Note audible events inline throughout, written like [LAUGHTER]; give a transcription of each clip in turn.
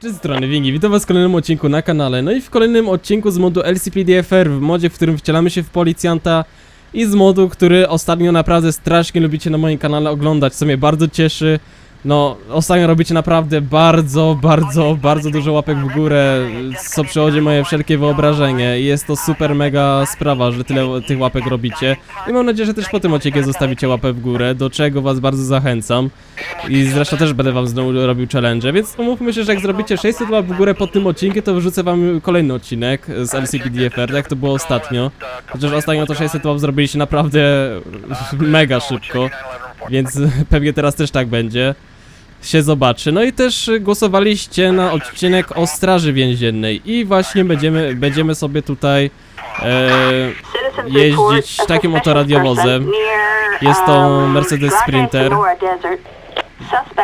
Cześć z strony Wingi, witam was w kolejnym odcinku na kanale. No i w kolejnym odcinku z modu LCPDFR, w modzie, w którym wcielamy się w policjanta i z modu, który ostatnio naprawdę strasznie lubicie na moim kanale oglądać, co mnie bardzo cieszy. No, ostatnio robicie naprawdę bardzo, bardzo, bardzo dużo łapek w górę, co przechodzi moje wszelkie wyobrażenie i jest to super mega sprawa, że tyle tych łapek robicie. I mam nadzieję, że też po tym odcinku zostawicie łapę w górę, do czego was bardzo zachęcam. I zresztą też będę wam znowu robił challenge, więc umówmy się, że jak zrobicie 600 łap w górę pod tym odcinkiem, to wyrzucę wam kolejny odcinek z LCPDFR, jak to było ostatnio. Chociaż ostatnio to 600 łap zrobiliście naprawdę mega szybko, więc [LAUGHS] pewnie teraz też tak będzie. Się zobaczy. No i też głosowaliście na odcinek o straży więziennej i właśnie będziemy, będziemy sobie tutaj e, jeździć takim oto radiowozem. Jest to Mercedes Sprinter.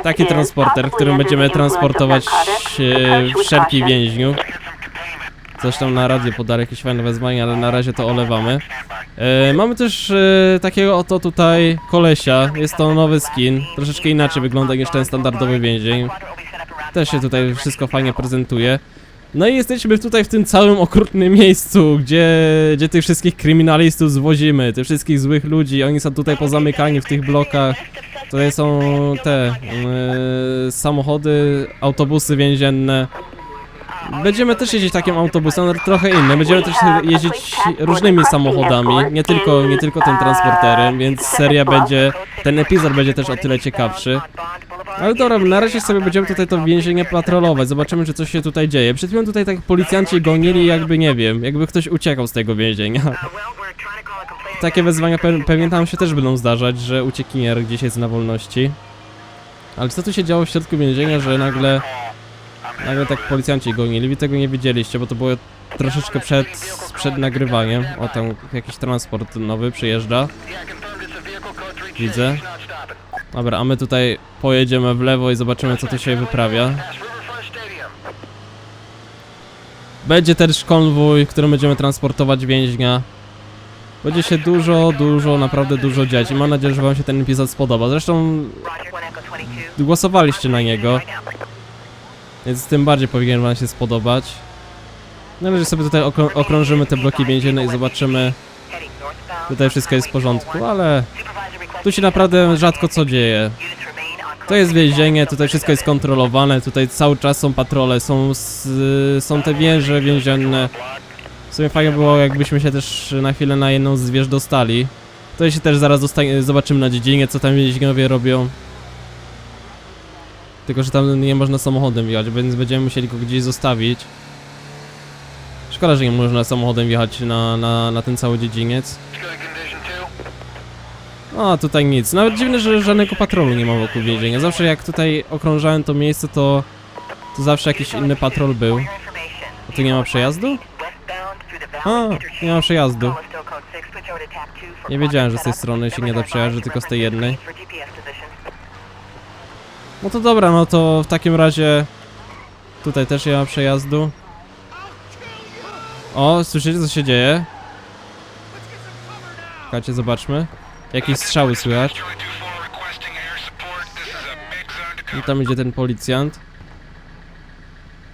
Taki transporter, którym będziemy transportować e, wszelkich więźniów. Coś tam na radio podali jakieś fajne wezwanie, ale na razie to olewamy. E, mamy też e, takiego oto tutaj kolesia. Jest to nowy skin. Troszeczkę inaczej wygląda niż ten standardowy więzień. Też się tutaj wszystko fajnie prezentuje. No i jesteśmy tutaj w tym całym okrutnym miejscu, gdzie, gdzie tych wszystkich kryminalistów zwozimy, tych wszystkich złych ludzi, oni są tutaj pozamykani w tych blokach. Tutaj są te e, samochody, autobusy więzienne. Będziemy też jeździć takim autobusem, ale trochę innym. Będziemy też jeździć różnymi samochodami, nie tylko, nie tylko tym transporterem, więc seria będzie, ten epizod będzie też o tyle ciekawszy. Ale dobra, na razie sobie będziemy tutaj to więzienie patrolować, zobaczymy, czy coś się tutaj dzieje. Przed chwilą tutaj tak policjanci gonili, jakby nie wiem, jakby ktoś uciekał z tego więzienia. Takie wezwania pe pewnie tam się też będą zdarzać, że uciekinier gdzieś jest na wolności. Ale co tu się działo w środku więzienia, że nagle... Nagle tak policjanci gonili, wy tego nie widzieliście, bo to było troszeczkę przed, przed nagrywaniem. O, tam jakiś transport nowy przyjeżdża. Widzę. Dobra, a my tutaj pojedziemy w lewo i zobaczymy co tu się wyprawia. Będzie też konwój, w którym będziemy transportować więźnia. Będzie się dużo, dużo, naprawdę dużo dziać i mam nadzieję, że wam się ten epizod spodoba. Zresztą głosowaliście na niego, więc tym bardziej powinien wam się spodobać. Na razie sobie tutaj okrą okrążymy te bloki więzienne i zobaczymy. Tutaj wszystko jest w porządku, ale tu się naprawdę rzadko co dzieje. To jest więzienie, tutaj wszystko jest kontrolowane, tutaj cały czas są patrole, są, są te wieże więzienne. W sumie fajnie było, jakbyśmy się też na chwilę na jedną z wież dostali. To się też zaraz zobaczymy na dziedzinie, co tam więźniowie robią. Tylko, że tam nie można samochodem wjechać, więc będziemy musieli go gdzieś zostawić. Szkoda, że nie można samochodem wjechać na, na, na ten cały dziedziniec. A, tutaj nic. Nawet dziwne, że żadnego patrolu nie ma wokół więzienia. Zawsze jak tutaj okrążałem to miejsce, to, to zawsze jakiś inny patrol był. A tu nie ma przejazdu? A, nie ma przejazdu. Nie wiedziałem, że z tej strony się nie da przejechać, że tylko z tej jednej. No to dobra, no to w takim razie tutaj też nie ma przejazdu. O, słyszycie co się dzieje? Czekajcie, zobaczmy. Jakieś strzały słychać. I tam idzie ten policjant.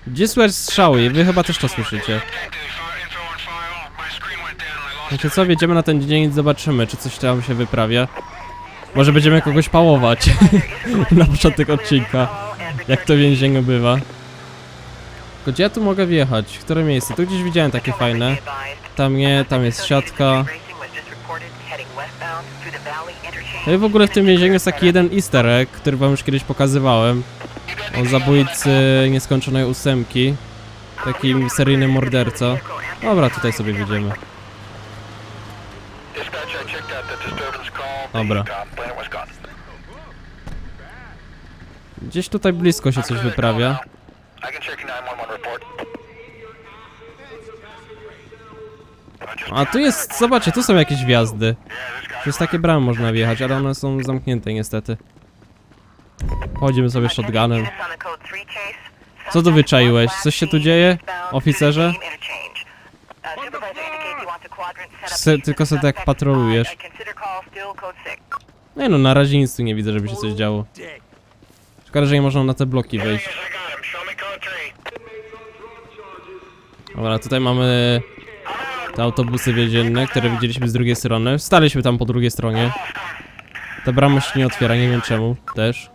Gdzie słychać strzały? Wy chyba też to słyszycie. Wiecie co, wjedziemy na ten dzień i zobaczymy, czy coś tam się wyprawia. Może będziemy kogoś pałować [LAUGHS] na początek odcinka, jak to więzienie bywa. Tylko gdzie ja tu mogę wjechać? W które miejsce? Tu gdzieś widziałem takie fajne. Tam nie, tam jest siatka. No i w ogóle w tym więzieniu jest taki jeden easter egg, który wam już kiedyś pokazywałem. O zabójcy nieskończonej ósemki. Takim seryjnym morderca. Dobra, tutaj sobie widzimy. Dobra. Gdzieś tutaj blisko się coś wyprawia. A tu jest, zobaczcie, tu są jakieś wjazdy. Przez takie bramy można wjechać, ale one są zamknięte niestety. Chodzimy sobie shotgunem. Co tu wyczaiłeś? Coś się tu dzieje, oficerze? Se, tylko sobie tak patrolujesz. Nie no, na razie nic tu nie widzę, żeby się coś działo. Szkoda, że nie można na te bloki wejść. Dobra, tutaj mamy te autobusy więzienne, które widzieliśmy z drugiej strony. Staliśmy tam po drugiej stronie. Ta brama się nie otwiera, nie wiem czemu też.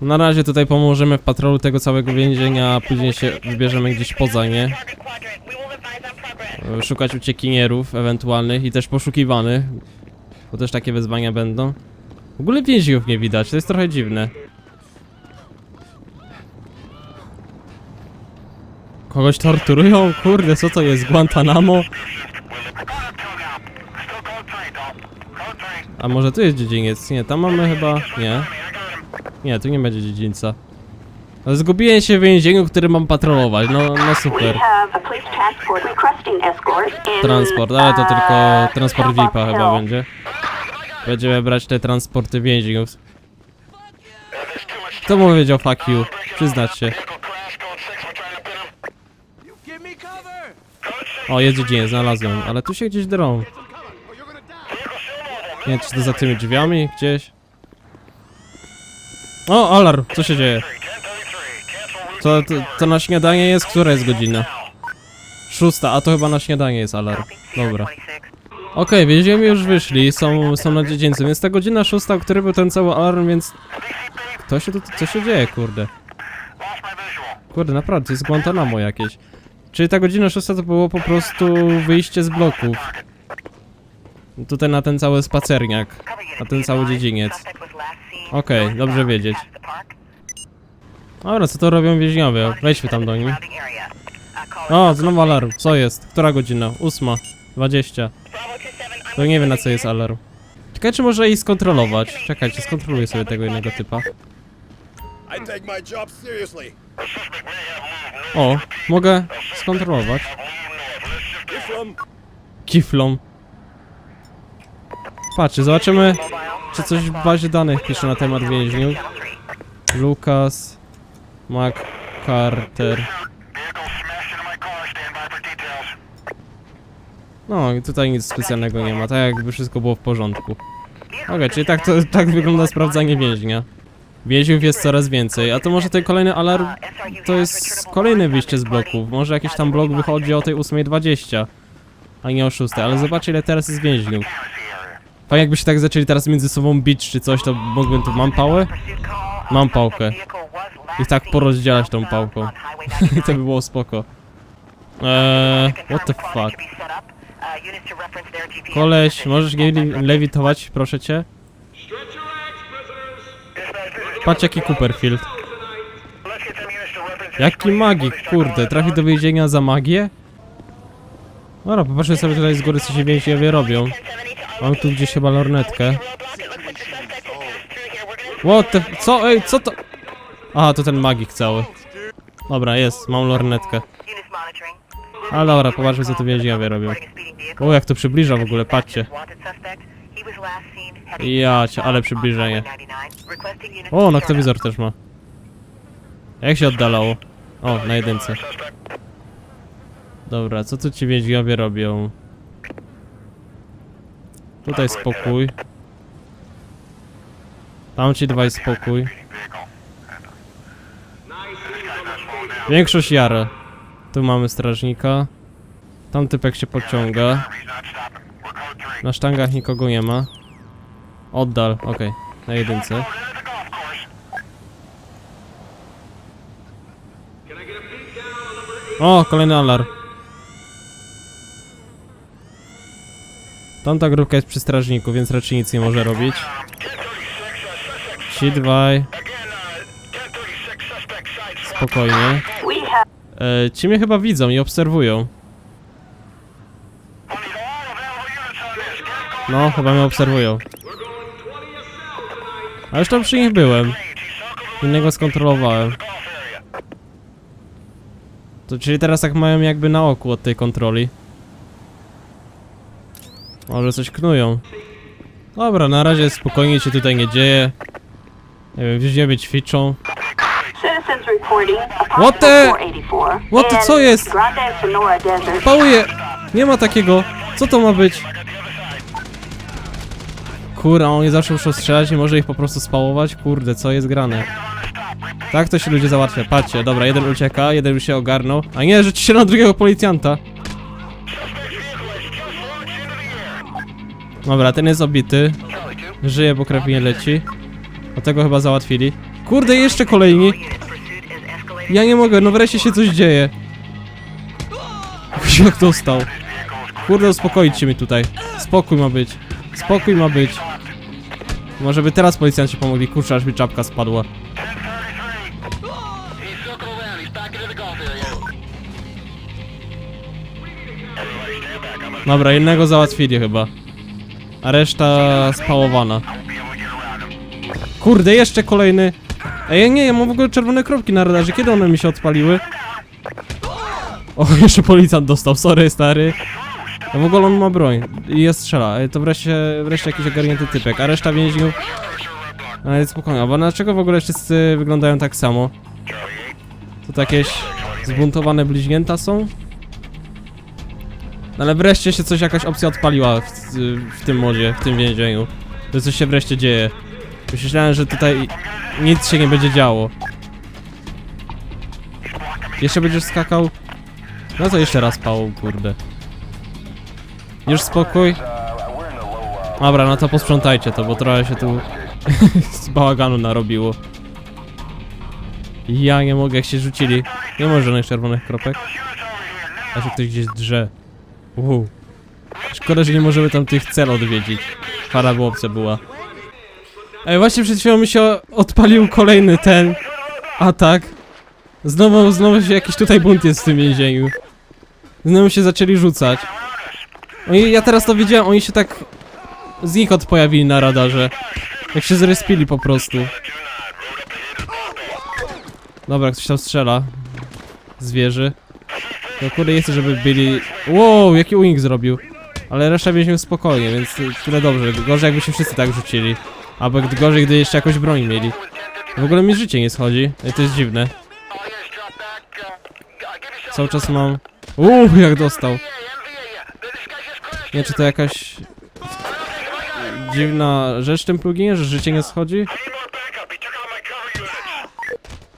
Na razie tutaj pomożemy w patrolu tego całego więzienia, a później się wybierzemy gdzieś poza nie. Szukać uciekinierów ewentualnych i też poszukiwanych. Bo też takie wyzwania będą. W ogóle więźniów nie widać, to jest trochę dziwne. Kogoś torturują? Kurde, co to jest? Guantanamo? A może tu jest dziedziniec? Nie, tam mamy chyba... Nie. Nie, tu nie będzie dziedzińca. No, Zgubiłem się w więzieniu, który mam patrolować. No, no super. Transport Transport, ale to tylko uh, transport Hillbox VIP-a chyba będzie. Będziemy brać te transporty więźniów. Kto mu powiedział fuck you? Przyznać się. O, jest dziedziniec, znalazłem, ale tu się gdzieś drą. Nie wiem, czy to za tymi drzwiami gdzieś. O, alarm, co się dzieje? To, to, to na śniadanie jest, która jest godzina? Szósta, a to chyba na śniadanie jest alarm. Dobra. Okej, więzieni już wyszli, są, są na dziedzińcu, więc ta godzina szósta, o której był ten cały alarm, więc... To się tu, co się dzieje, kurde? Kurde, naprawdę, to jest Guantanamo jakieś. Czyli ta godzina szósta to było po prostu wyjście z bloków. Tutaj na ten cały spacerniak, na ten cały dziedziniec. Okej, dobrze wiedzieć. Dobra, co to robią więźniowie? Wejdźmy tam do nich. O, znowu alarm, co jest? Która godzina? Ósma. Dwadzieścia. To nie wiem na co jest alarm. Czekaj, czy może jej skontrolować? Czekajcie, skontroluję sobie tego jednego typa. O, mogę skontrolować. Kiflą. Patrzcie, zobaczymy, czy coś w bazie danych pisze na temat więźniów. Lucas McCarter. No i tutaj nic specjalnego nie ma, tak jakby wszystko było w porządku. Okej, czyli tak, to, tak wygląda sprawdzanie więźnia. Więźniów jest coraz więcej, a to może ten kolejny alarm to jest kolejne wyjście z bloków. Może jakiś tam blok wychodzi o tej 8.20, a nie o 6, ale zobaczcie ile teraz jest więźniów. Fajnie jakby się tak zaczęli teraz między sobą bić czy coś, to mógłbym tu... Mam pałę? Mam pałkę. I tak porozdzielać tą pałką. [LAUGHS] To by było spoko. Eee, what the fuck? Koleś, możesz le- lewitować, proszę cię? Patrz jaki Cooperfield. Jaki magik, kurde, trafi do więzienia za magię? Dobra, popatrzę sobie tutaj z góry co się więźniowie robią. Mam tu gdzieś chyba lornetkę. What the... co? Ej, co to? Aha, to ten magik cały. Dobra, jest, mam lornetkę. Ale dobra, popatrzmy co tu więźniowie robią. O, jak to przybliża w ogóle, patrzcie. Ja cię, ale przybliżenie. O, noktowizor też ma. Jak się oddalało? O, na jedynce. Dobra, co tu ci więźniowie robią? Tutaj spokój. Tam ci dwaj spokój. Większość jarę. Tu mamy strażnika. Tam typek się pociąga. Na sztangach nikogo nie ma. Oddal, okej. Na jedynce. O, kolejny alarm. Tamta grupka jest przy strażniku, więc raczej nic nie może robić. Ci dwaj. Spokojnie. E, ci mnie chyba widzą i obserwują. No, chyba mnie obserwują. A już tam przy nich byłem. Innego skontrolowałem. To czyli teraz tak mają jakby na oku od tej kontroli. Może coś knują. Dobra, na razie spokojnie się tutaj nie dzieje. Nie wiem, więźniowie ćwiczą. What the- apartment 484 What the- co jest? Pałuję! Nie ma takiego. Co to ma być? Kurde, oni zawsze muszą strzelać, nie może ich po prostu spałować? Kurde, co jest grane? Tak to się ludzie załatwia. Patrzcie, dobra, jeden ucieka, jeden już się ogarnął. A nie, rzuci się na drugiego policjanta. Dobra, ten jest obity. Żyje, bo krew nie leci. O tego chyba załatwili. Kurde, jeszcze kolejni. Ja nie mogę, no wreszcie się coś dzieje. Jak dostał. Kurde, uspokoić mnie tutaj. Spokój ma być. Spokój ma być. Może by teraz policjanci pomogli. Kurczę, aż mi czapka spadła. Dobra, jednego załatwili chyba. A reszta spałowana. Kurde, jeszcze kolejny. Ej, nie, ja mam w ogóle czerwone kropki na radarze. Kiedy one mi się odpaliły? O, [LAUGHS] jeszcze policjant dostał, sorry stary. No w ogóle on ma broń i jest strzela. Ej, To wreszcie, wreszcie jakiś ogarnięty typek, a reszta więźniów... Ale spokojnie, a bo dlaczego w ogóle wszyscy wyglądają tak samo? To jakieś zbuntowane bliźnięta są? No ale wreszcie się coś, jakaś opcja odpaliła w, w tym modzie, w tym więzieniu. Że coś się wreszcie dzieje. Myślałem, że tutaj nic się nie będzie działo. Jeszcze będziesz skakał? No to jeszcze raz pał, kurde. Już spokój. Dobra, no to posprzątajcie to, bo trochę się tu [LAUGHS] z bałaganu narobiło. Ja nie mogę, jak się rzucili. Nie ma żadnych czerwonych kropek. A się ktoś gdzieś drze. Uhu. Szkoda, że nie możemy tam tych cel odwiedzić. Para była. Ej, właśnie przed chwilą mi się odpalił kolejny ten atak. Znowu, znowu się jakiś tutaj bunt jest w tym więzieniu. Znowu się zaczęli rzucać. Oni, ja teraz to widziałem, oni się tak znikąd pojawili na radarze. Jak się zrespili po prostu. Dobra, ktoś tam strzela. Zwierzy. No kurde, nie chcę, żeby byli... Wow, jaki unik zrobił. Ale reszta więźniów spokojnie, więc tyle dobrze. Gorzej jakby się wszyscy tak rzucili. Albo gdy gorzej, gdy jeszcze jakąś broń mieli. W ogóle mi życie nie schodzi. Ej, to jest dziwne. Cały czas mam... Uuu, jak dostał. Nie czy to jakaś... Dziwna rzecz w tym pluginie, że życie nie schodzi?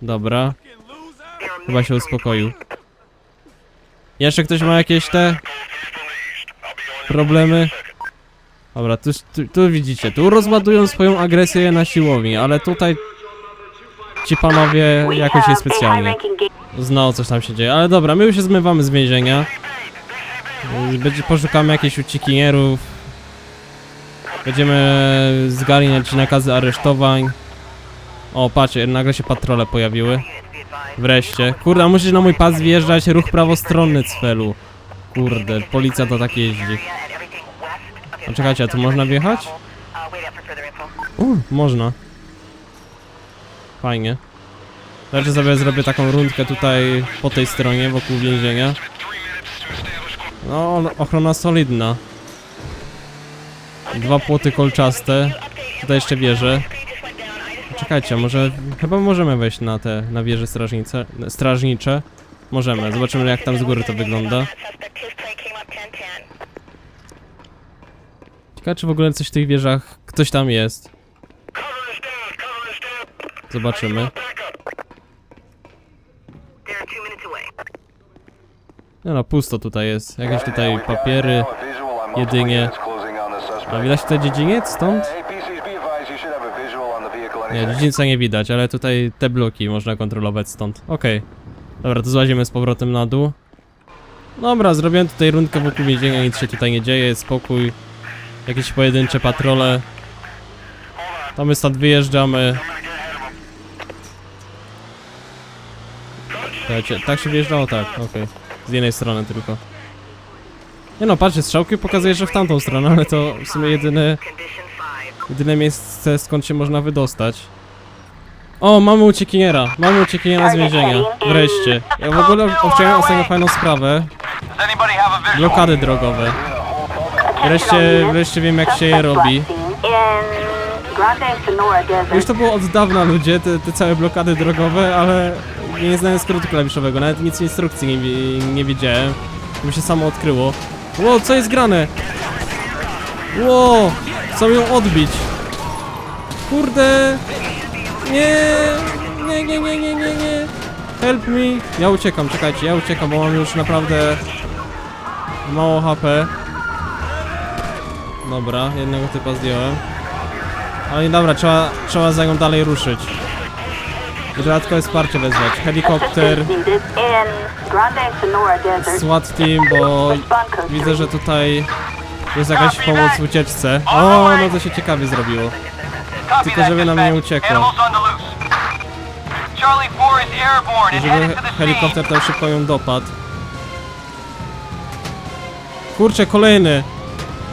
Dobra. Chyba się uspokoił. Jeszcze ktoś ma jakieś te... Problemy? Dobra, tu, tu, tu widzicie, tu rozładują swoją agresję na siłowni, ale tutaj... Ci panowie jakoś nie specjalnie. Znowu coś tam się dzieje, ale dobra, my już się zmywamy z więzienia. Będzie, poszukamy jakichś uciekinierów. Będziemy zgarniać nakazy aresztowań. O, patrzcie, nagle się patrole pojawiły. Wreszcie. Kurde, musisz na mój pas wjeżdżać ruch prawostronny cfelu. Kurde, policja to tak jeździ. A czekajcie, a tu można wjechać? U, można. Fajnie. Znaczy sobie zrobię taką rundkę tutaj po tej stronie, wokół więzienia. No, ochrona solidna. Dwa płoty kolczaste. Tutaj jeszcze wieże. Czekajcie, może... Chyba możemy wejść na te, na wieże strażnice, strażnicze. Możemy, zobaczymy jak tam z góry to wygląda. Czy w ogóle coś w tych wieżach, ktoś tam jest. Zobaczymy. No no, pusto tutaj jest. Jakieś tutaj papiery. jedynie. A widać tutaj dziedziniec stąd? Nie, dziedzińca nie widać, ale tutaj te bloki można kontrolować stąd. Okej. Dobra, to złazimy z powrotem na dół. Dobra, zrobiłem tutaj rundkę wokół więzienia, nic się tutaj nie dzieje, spokój. Jakieś pojedyncze patrole. To my stąd wyjeżdżamy. Słuchajcie, tak się wjeżdżało? Tak, okej. Z jednej strony tylko. Nie no, patrzcie, strzałki pokazuje, że w tamtą stronę, ale to w sumie jedyne... Jedyne miejsce, skąd się można wydostać. O, mamy uciekiniera. Mamy uciekiniera z więzienia. Wreszcie. Ja w ogóle obciąłem ostatnio fajną sprawę. Blokady drogowe. Wreszcie, wreszcie wiem jak się je robi. Już to było od dawna ludzie, te, te całe blokady drogowe, ale nie znałem skrótu klawiszowego, nawet nic instrukcji nie, nie wiedziałem. To mi się samo odkryło. Ło, co jest grane? Ło, chcą ją odbić. Kurde. Nie, nie, nie, nie, nie, nie, nie. Help me. Ja uciekam, czekajcie, ja uciekam, bo mam już naprawdę mało HP. Dobra, jednego typa zdjąłem. Ale dobra, trzeba, trzeba za nią dalej ruszyć. Dodatkowe wsparcie wezwać. Helikopter. SWAT team, bo widzę, że tutaj jest jakaś pomoc w ucieczce. O, no to się ciekawie zrobiło. Tylko żeby nam nie uciekło. Animals on the loose. Charlie 4 is airborne and Żeby helikopter tam szybko ją dopadł. Kurczę, kolejny.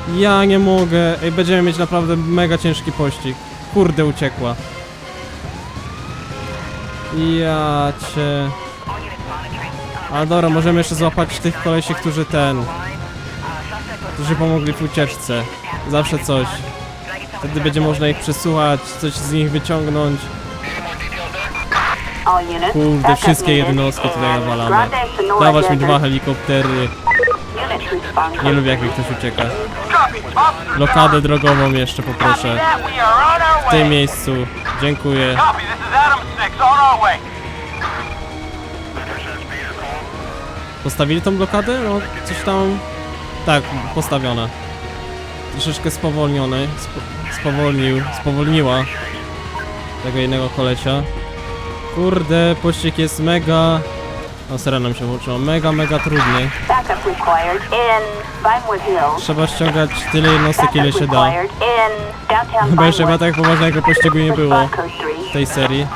Ja nie mogę. Ej, będziemy mieć naprawdę mega ciężki pościg. Kurde, uciekła. Ja cię. A dobra, możemy jeszcze złapać tych kolesi, którzy ten... Którzy pomogli w ucieczce. Zawsze coś. Wtedy będzie można ich przesłuchać, coś z nich wyciągnąć. Kurde, wszystkie jednostki tutaj nawalamy. Dawać mi dwa helikoptery. Nie lubię jak mi ktoś ucieka. Blokadę drogową jeszcze poproszę. W tym miejscu. Dziękuję. Copy. This is Adam 6 on our way. Postawili tą blokadę? No, coś tam... Tak, postawiona. Troszeczkę spowolniony. Spo spowolnił, spowolniła tego jednego kolesia. Kurde, pościg jest mega... O, syrena mi się włączyła. Mega, mega Hills. Trzeba ściągać tyle jednostek, ile się da. Chyba jeszcze chyba tak poważnego pościgu nie było w tej serii.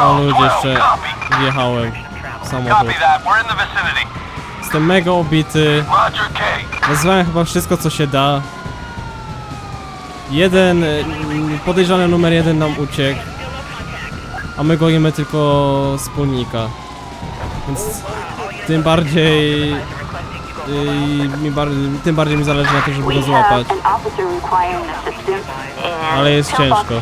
O ludzie, 12. jeszcze wjechałem w samochód. Jestem mega obity. Nazwałem chyba wszystko co się da. Jeden, podejrzany numer jeden nam uciekł. A my gonimy tylko wspólnika. Więc tym bardziej... y, bar tym bardziej mi zależy na tym, żeby go złapać. Ale jest ciężko.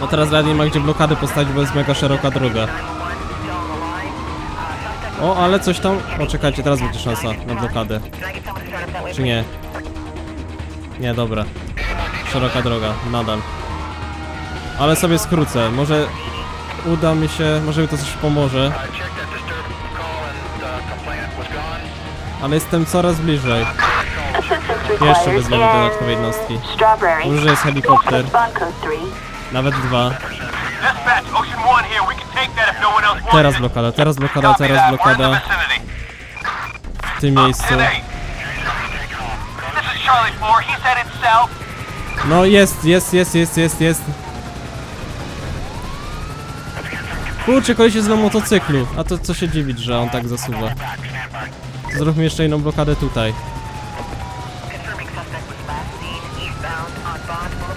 No teraz nawet nie ma gdzie blokady postawić, bo jest mega szeroka droga. O, ale coś tam... O, czekajcie, teraz będzie szansa na blokadę. Czy nie? Nie, dobra. Szeroka droga, nadal. Ale sobie skrócę, może uda mi się, może mi to coś pomoże. Ale jestem coraz bliżej. Jeszcze wezmę dodatkowe jednostki. Może jest helikopter, nawet dwa. Dispatch. Ocean 1 here. We can take that if one else wants Teraz blokada, teraz blokada, teraz blokada. W tym miejscu. 10-8. This is Charlie 4. He's headed south. No jest, jest, jest, jest, jest, jest. Kurczę, koleś jest na motocyklu. A to co się dziwić, że on tak zasuwa. Zróbmy jeszcze inną blokadę tutaj.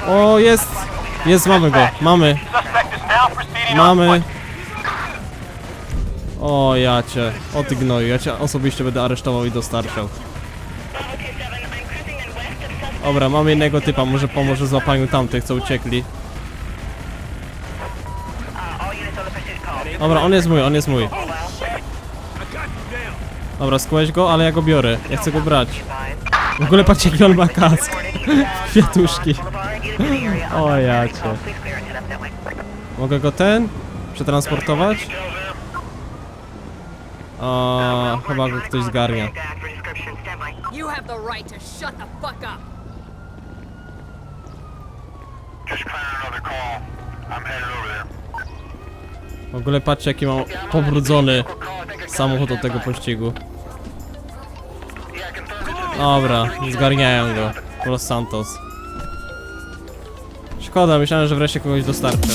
O, jest! Jest, mamy go, mamy, mamy. O, ja cię, o ja cię osobiście będę aresztował i dostarczał. Dobra, mamy jednego typa, może pomoże złapaniu tamtych, co uciekli. Dobra, on jest mój, on jest mój. Dobra, skłeś go, ale ja go biorę. Ja chcę go brać. W ogóle patrzcie jaki on ma kask. [LAUGHS] Kwiatuszki. O ja cię. Mogę go ten? Przetransportować? O, chyba go ktoś zgarnia. Just another call. I'm headed over there. W ogóle patrzcie jaki mam pobrudzony samochód od tego pościgu. Dobra, zgarniają go. Los Santos. Szkoda, myślałem, że wreszcie kogoś dostarczę.